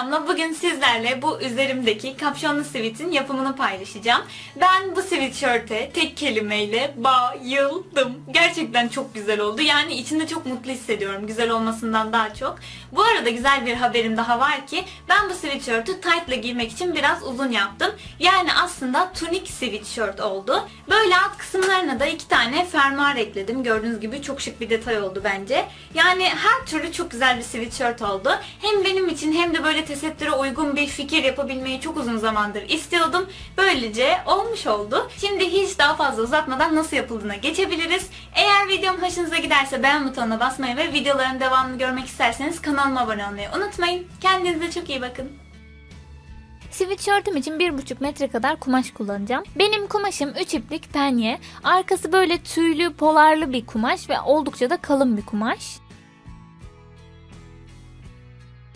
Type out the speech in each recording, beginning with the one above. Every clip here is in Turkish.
Damla. Bugün sizlerle bu üzerimdeki kapşonlu sivitin yapımını paylaşacağım. Ben bu sweatshirt'e tek kelimeyle bayıldım. Gerçekten çok güzel oldu. Yani içinde çok mutlu hissediyorum güzel olmasından daha çok. Bu arada güzel bir haberim daha var ki ben bu sweatshirt'ü tight'la giymek için biraz uzun yaptım. Yani aslında tunik sweatshirt oldu. Böyle alt kısımlarına da iki tane fermuar ekledim. Gördüğünüz gibi çok şık bir detay oldu bence. Yani her türlü çok güzel bir sweatshirt oldu. Hem benim için hem de böyle tesettüre uygun bir fikir yapabilmeyi çok uzun zamandır istiyordum. Böylece olmuş oldu. Şimdi hiç daha fazla uzatmadan nasıl yapıldığına geçebiliriz. Eğer videom hoşunuza giderse beğen butonuna basmayı ve videoların devamını görmek isterseniz kanalıma abone olmayı unutmayın. Kendinize çok iyi bakın. Sweatshirt'üm için 1,5 metre kadar kumaş kullanacağım. Benim kumaşım 3 iplik penye. Arkası böyle tüylü, polarlı bir kumaş ve oldukça da kalın bir kumaş.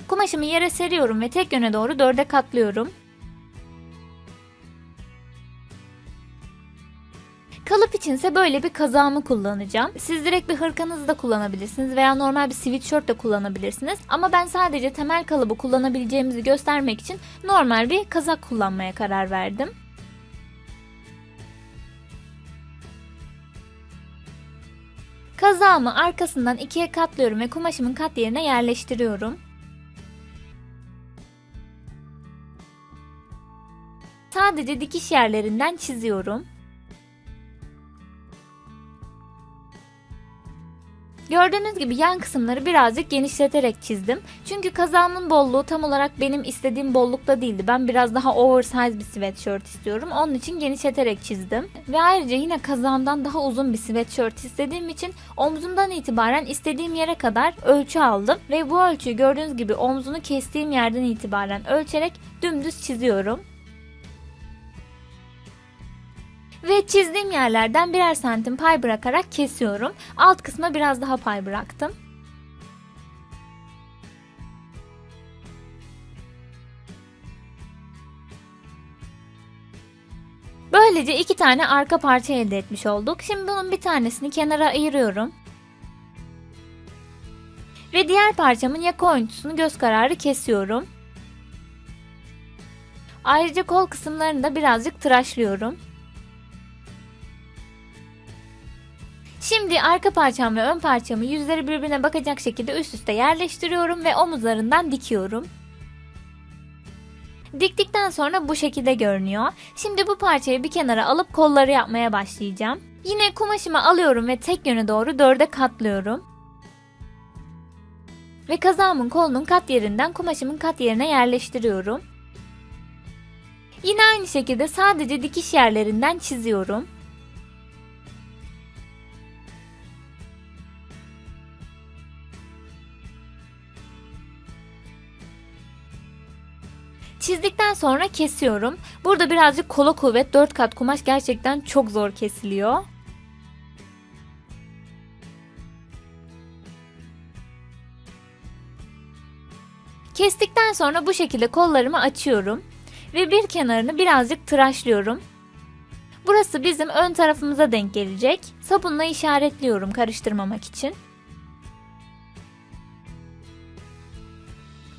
Kumaşımı yere seriyorum ve tek yöne doğru dörde katlıyorum. Kalıp içinse böyle bir kazağımı kullanacağım. Siz direkt bir hırkanızı da kullanabilirsiniz veya normal bir sweatshirt de kullanabilirsiniz. Ama ben sadece temel kalıbı kullanabileceğimizi göstermek için normal bir kazak kullanmaya karar verdim. Kazağımı arkasından ikiye katlıyorum ve kumaşımın kat yerine yerleştiriyorum. Sadece dikiş yerlerinden çiziyorum. Gördüğünüz gibi yan kısımları birazcık genişleterek çizdim. Çünkü kazağımın bolluğu tam olarak benim istediğim bollukta değildi. Ben biraz daha oversize bir sweatshirt istiyorum. Onun için genişleterek çizdim. Ve ayrıca yine kazağımdan daha uzun bir sweatshirt istediğim için omzumdan itibaren istediğim yere kadar ölçü aldım. Ve bu ölçüyü gördüğünüz gibi omzunu kestiğim yerden itibaren ölçerek dümdüz çiziyorum. Ve çizdiğim yerlerden birer santim pay bırakarak kesiyorum. Alt kısma biraz daha pay bıraktım. Böylece iki tane arka parça elde etmiş olduk. Şimdi bunun bir tanesini kenara ayırıyorum. Ve diğer parçamın yaka oyuntusunu göz kararı kesiyorum. Ayrıca kol kısımlarını da birazcık tıraşlıyorum. Şimdi arka parçam ve ön parçamı yüzleri birbirine bakacak şekilde üst üste yerleştiriyorum ve omuzlarından dikiyorum. Diktikten sonra bu şekilde görünüyor. Şimdi bu parçayı bir kenara alıp kolları yapmaya başlayacağım. Yine kumaşımı alıyorum ve tek yöne doğru dörde katlıyorum. Ve kazağımın kolunun kat yerinden kumaşımın kat yerine yerleştiriyorum. Yine aynı şekilde sadece dikiş yerlerinden çiziyorum. Çizdikten sonra kesiyorum. Burada birazcık kola kuvvet 4 kat kumaş gerçekten çok zor kesiliyor. Kestikten sonra bu şekilde kollarımı açıyorum ve bir kenarını birazcık tıraşlıyorum. Burası bizim ön tarafımıza denk gelecek. Sabunla işaretliyorum karıştırmamak için.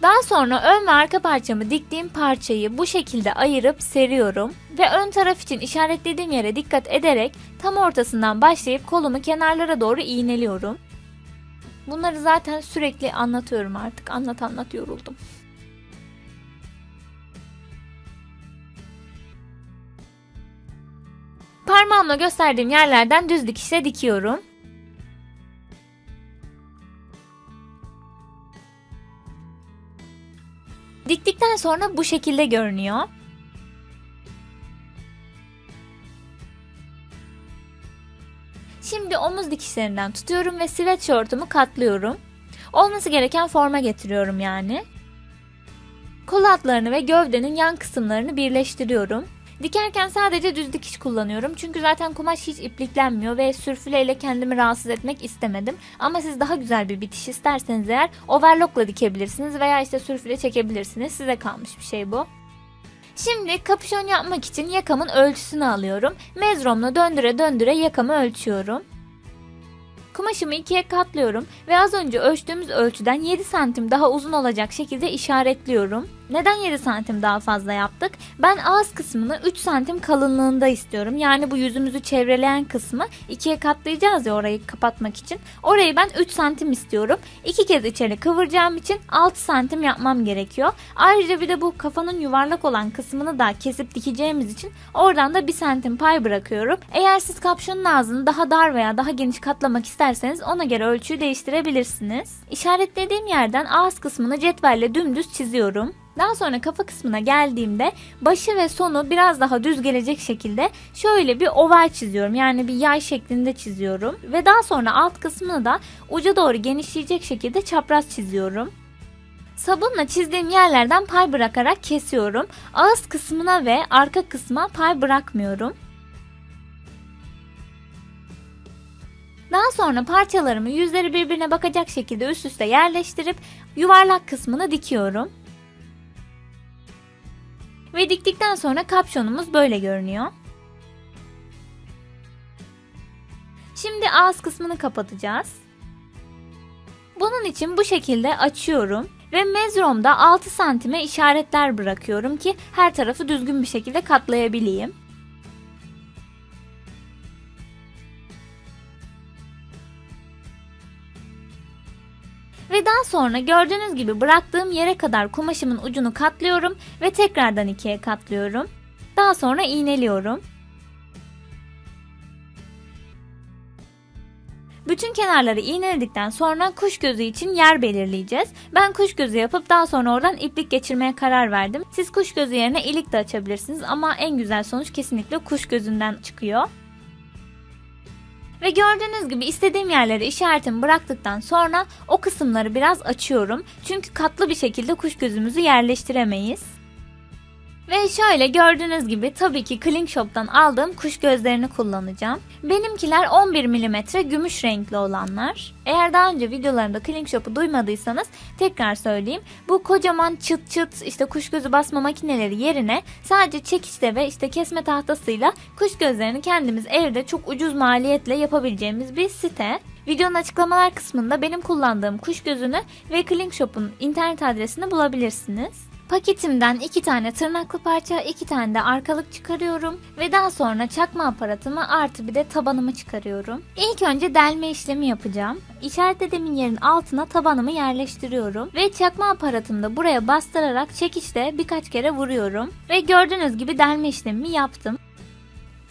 Daha sonra ön ve arka parçamı diktiğim parçayı bu şekilde ayırıp seriyorum ve ön taraf için işaretlediğim yere dikkat ederek tam ortasından başlayıp kolumu kenarlara doğru iğneliyorum. Bunları zaten sürekli anlatıyorum artık. Anlat anlat yoruldum. Parmağımla gösterdiğim yerlerden düz dikişle dikiyorum. Diktikten sonra bu şekilde görünüyor. Şimdi omuz dikişlerinden tutuyorum ve sweatshirt'ümü katlıyorum. Olması gereken forma getiriyorum yani. Kol altlarını ve gövdenin yan kısımlarını birleştiriyorum. Dikerken sadece düz dikiş kullanıyorum. Çünkü zaten kumaş hiç ipliklenmiyor ve sürfüleyle kendimi rahatsız etmek istemedim. Ama siz daha güzel bir bitiş isterseniz eğer overlockla dikebilirsiniz veya işte sürfüle çekebilirsiniz. Size kalmış bir şey bu. Şimdi kapüşon yapmak için yakamın ölçüsünü alıyorum. Mezromla döndüre döndüre yakamı ölçüyorum. Kumaşımı ikiye katlıyorum ve az önce ölçtüğümüz ölçüden 7 santim daha uzun olacak şekilde işaretliyorum. Neden 7 santim daha fazla yaptık? Ben ağız kısmını 3 santim kalınlığında istiyorum. Yani bu yüzümüzü çevreleyen kısmı ikiye katlayacağız ya orayı kapatmak için. Orayı ben 3 santim istiyorum. İki kez içeri kıvıracağım için 6 santim yapmam gerekiyor. Ayrıca bir de bu kafanın yuvarlak olan kısmını da kesip dikeceğimiz için oradan da 1 santim pay bırakıyorum. Eğer siz kapşonun ağzını daha dar veya daha geniş katlamak isterseniz ona göre ölçüyü değiştirebilirsiniz. İşaretlediğim yerden ağız kısmını cetvelle dümdüz çiziyorum. Daha sonra kafa kısmına geldiğimde başı ve sonu biraz daha düz gelecek şekilde şöyle bir oval çiziyorum. Yani bir yay şeklinde çiziyorum. Ve daha sonra alt kısmını da uca doğru genişleyecek şekilde çapraz çiziyorum. Sabunla çizdiğim yerlerden pay bırakarak kesiyorum. Ağız kısmına ve arka kısma pay bırakmıyorum. Daha sonra parçalarımı yüzleri birbirine bakacak şekilde üst üste yerleştirip yuvarlak kısmını dikiyorum. Ve diktikten sonra kapşonumuz böyle görünüyor. Şimdi ağız kısmını kapatacağız. Bunun için bu şekilde açıyorum ve mezromda 6 santime işaretler bırakıyorum ki her tarafı düzgün bir şekilde katlayabileyim. Sonra gördüğünüz gibi bıraktığım yere kadar kumaşımın ucunu katlıyorum ve tekrardan ikiye katlıyorum. Daha sonra iğneliyorum. Bütün kenarları iğneledikten sonra kuş gözü için yer belirleyeceğiz. Ben kuş gözü yapıp daha sonra oradan iplik geçirmeye karar verdim. Siz kuş gözü yerine ilik de açabilirsiniz ama en güzel sonuç kesinlikle kuş gözünden çıkıyor. Ve gördüğünüz gibi istediğim yerlere işaretimi bıraktıktan sonra o kısımları biraz açıyorum. Çünkü katlı bir şekilde kuş gözümüzü yerleştiremeyiz. Ve şöyle gördüğünüz gibi tabii ki Kling Shop'tan aldığım kuş gözlerini kullanacağım. Benimkiler 11 mm gümüş renkli olanlar. Eğer daha önce videolarımda Kling Shop'u duymadıysanız tekrar söyleyeyim. Bu kocaman çıt çıt işte kuş gözü basma makineleri yerine sadece çekiçle ve işte kesme tahtasıyla kuş gözlerini kendimiz evde çok ucuz maliyetle yapabileceğimiz bir site. Videonun açıklamalar kısmında benim kullandığım kuş gözünü ve Kling Shop'un internet adresini bulabilirsiniz. Paketimden iki tane tırnaklı parça, iki tane de arkalık çıkarıyorum ve daha sonra çakma aparatımı artı bir de tabanımı çıkarıyorum. İlk önce delme işlemi yapacağım. İşaretlediğimin yerin altına tabanımı yerleştiriyorum ve çakma aparatımı da buraya bastırarak çekiçle birkaç kere vuruyorum ve gördüğünüz gibi delme işlemimi yaptım.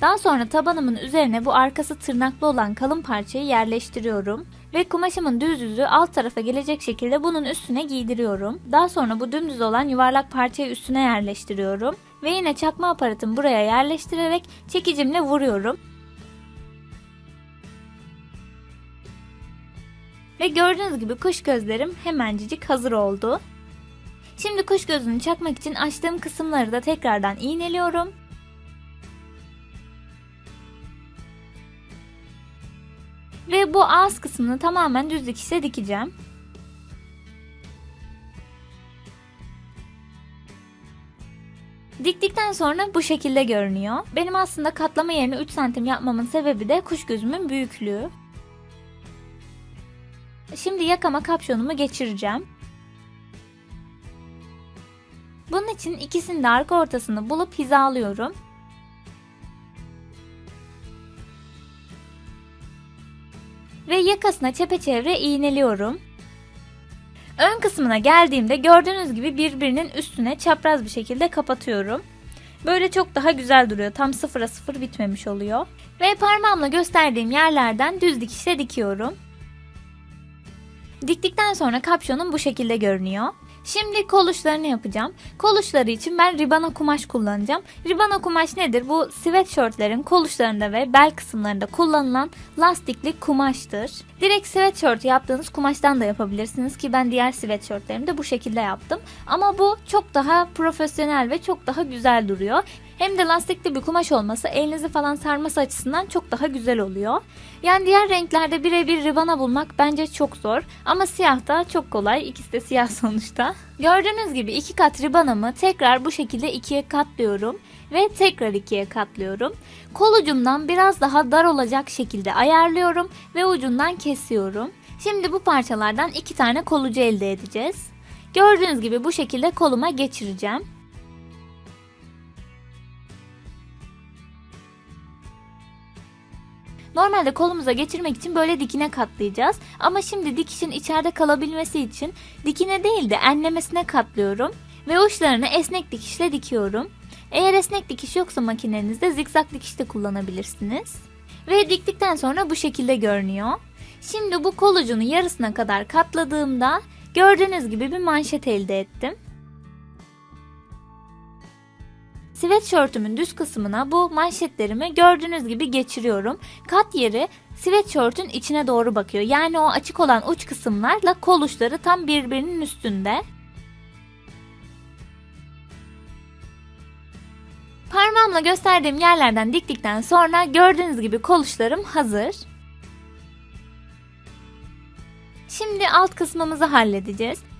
Daha sonra tabanımın üzerine bu arkası tırnaklı olan kalın parçayı yerleştiriyorum ve kumaşımın düz yüzü alt tarafa gelecek şekilde bunun üstüne giydiriyorum. Daha sonra bu dümdüz olan yuvarlak parçayı üstüne yerleştiriyorum ve yine çakma aparatımı buraya yerleştirerek çekicimle vuruyorum. Ve gördüğünüz gibi kuş gözlerim hemencik hazır oldu. Şimdi kuş gözünü çakmak için açtığım kısımları da tekrardan iğneliyorum. Ve bu ağız kısmını tamamen düz dikişle dikeceğim. Diktikten sonra bu şekilde görünüyor. Benim aslında katlama yerini 3 santim yapmamın sebebi de kuş gözümün büyüklüğü. Şimdi yakama kapşonumu geçireceğim. Bunun için ikisini de arka ortasını bulup hizalıyorum. Ve yakasına çepeçevre iğneliyorum. Ön kısmına geldiğimde gördüğünüz gibi birbirinin üstüne çapraz bir şekilde kapatıyorum. Böyle çok daha güzel duruyor. Tam sıfıra sıfır bitmemiş oluyor. Ve parmağımla gösterdiğim yerlerden düz dikişle dikiyorum. Diktikten sonra kapşonum bu şekilde görünüyor. Şimdi kol uçlarını yapacağım. Kol uçları için ben ribana kumaş kullanacağım. Ribana kumaş nedir? Bu sweatshirtlerin kol uçlarında ve bel kısımlarında kullanılan lastikli kumaştır. Direkt sweatshirt yaptığınız kumaştan da yapabilirsiniz ki ben diğer sweatshirtlerimi de bu şekilde yaptım. Ama bu çok daha profesyonel ve çok daha güzel duruyor. Hem de lastikli bir kumaş olması elinizi falan sarması açısından çok daha güzel oluyor. Yani diğer renklerde birebir ribana bulmak bence çok zor. Ama siyah da çok kolay. İkisi de siyah sonuçta. Gördüğünüz gibi iki kat ribanamı tekrar bu şekilde ikiye katlıyorum. ve tekrar ikiye katlıyorum. Kol ucumdan biraz daha dar olacak şekilde ayarlıyorum ve ucundan kesiyorum. Şimdi bu parçalardan iki tane kol ucu elde edeceğiz. Gördüğünüz gibi bu şekilde koluma geçireceğim. Normalde kolumuza geçirmek için böyle dikine katlayacağız. Ama şimdi dikişin içeride kalabilmesi için dikine değil de enlemesine katlıyorum. Ve uçlarını esnek dikişle dikiyorum. Eğer esnek dikiş yoksa makinenizde zikzak dikiş de kullanabilirsiniz. Ve diktikten sonra bu şekilde görünüyor. Şimdi bu kol ucunu yarısına kadar katladığımda gördüğünüz gibi bir manşet elde ettim. Sweatshirtümün düz kısmına bu manşetlerimi gördüğünüz gibi geçiriyorum. Kat yeri sweatshirtün içine doğru bakıyor. Yani o açık olan uç kısımlarla kol uçları tam birbirinin üstünde. Parmağımla gösterdiğim yerlerden diktikten sonra gördüğünüz gibi kol uçlarım hazır. Şimdi alt kısmımızı halledeceğiz.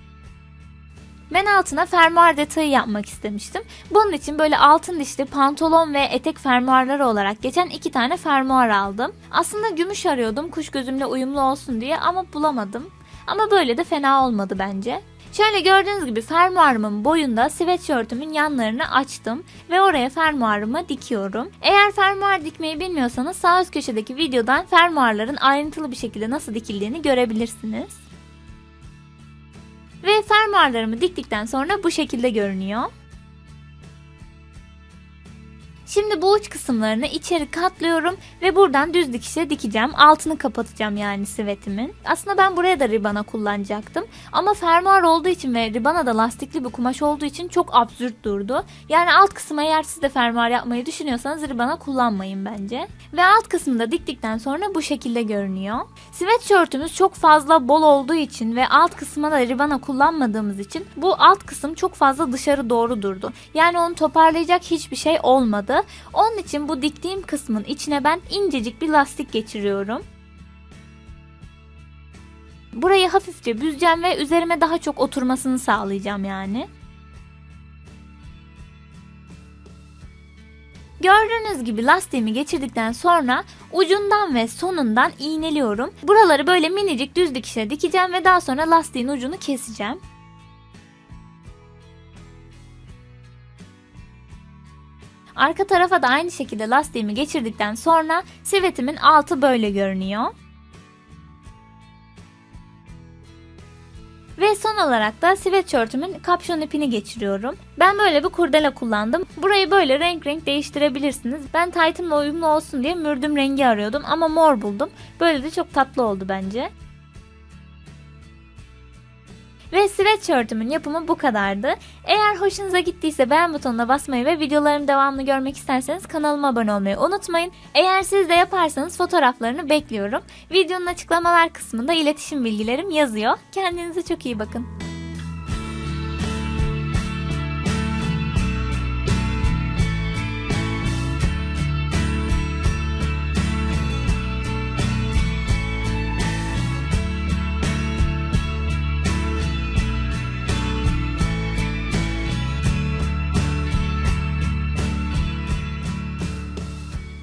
Ben altına fermuar detayı yapmak istemiştim. Bunun için böyle altın dişli pantolon ve etek fermuarları olarak geçen iki tane fermuar aldım. Aslında gümüş arıyordum kuş gözümle uyumlu olsun diye ama bulamadım. Ama böyle de fena olmadı bence. Şöyle gördüğünüz gibi fermuarımın boyunda sweatshirtümün yanlarını açtım ve oraya fermuarımı dikiyorum. Eğer fermuar dikmeyi bilmiyorsanız sağ üst köşedeki videodan fermuarların ayrıntılı bir şekilde nasıl dikildiğini görebilirsiniz. Ve fermuarlarımı diktikten sonra bu şekilde görünüyor. Şimdi bu uç kısımlarını içeri katlıyorum ve buradan düz dikişle dikeceğim. Altını kapatacağım yani sivetimin. Aslında ben buraya da ribana kullanacaktım. Ama fermuar olduğu için ve ribana da lastikli bir kumaş olduğu için çok absürt durdu. Yani alt kısma eğer siz de fermuar yapmayı düşünüyorsanız ribana kullanmayın bence. Ve alt kısmını da diktikten sonra bu şekilde görünüyor. Sweatshirtümüz çok fazla bol olduğu için ve alt kısma da ribana kullanmadığımız için bu alt kısım çok fazla dışarı doğru durdu. Yani onu toparlayacak hiçbir şey olmadı. Onun için bu diktiğim kısmın içine ben incecik bir lastik geçiriyorum. Burayı hafifçe büzeceğim ve üzerime daha çok oturmasını sağlayacağım yani. Gördüğünüz gibi lastiğimi geçirdikten sonra ucundan ve sonundan iğneliyorum. Buraları böyle minicik düz dikişle dikeceğim ve daha sonra lastiğin ucunu keseceğim. Arka tarafa da aynı şekilde lastiğimi geçirdikten sonra sivetimin altı böyle görünüyor. Ve son olarak da sweatshirtümün kapşon ipini geçiriyorum. Ben böyle bir kurdele kullandım. Burayı böyle renk renk değiştirebilirsiniz. Ben taytımla uyumlu olsun diye mürdüm rengi arıyordum ama mor buldum. Böyle de çok tatlı oldu bence. Ve sweatshirtümün yapımı bu kadardı. Eğer hoşunuza gittiyse beğen butonuna basmayı ve videolarım devamlı görmek isterseniz kanalıma abone olmayı unutmayın. Eğer siz de yaparsanız fotoğraflarını bekliyorum. Videonun açıklamalar kısmında iletişim bilgilerim yazıyor. Kendinize çok iyi bakın.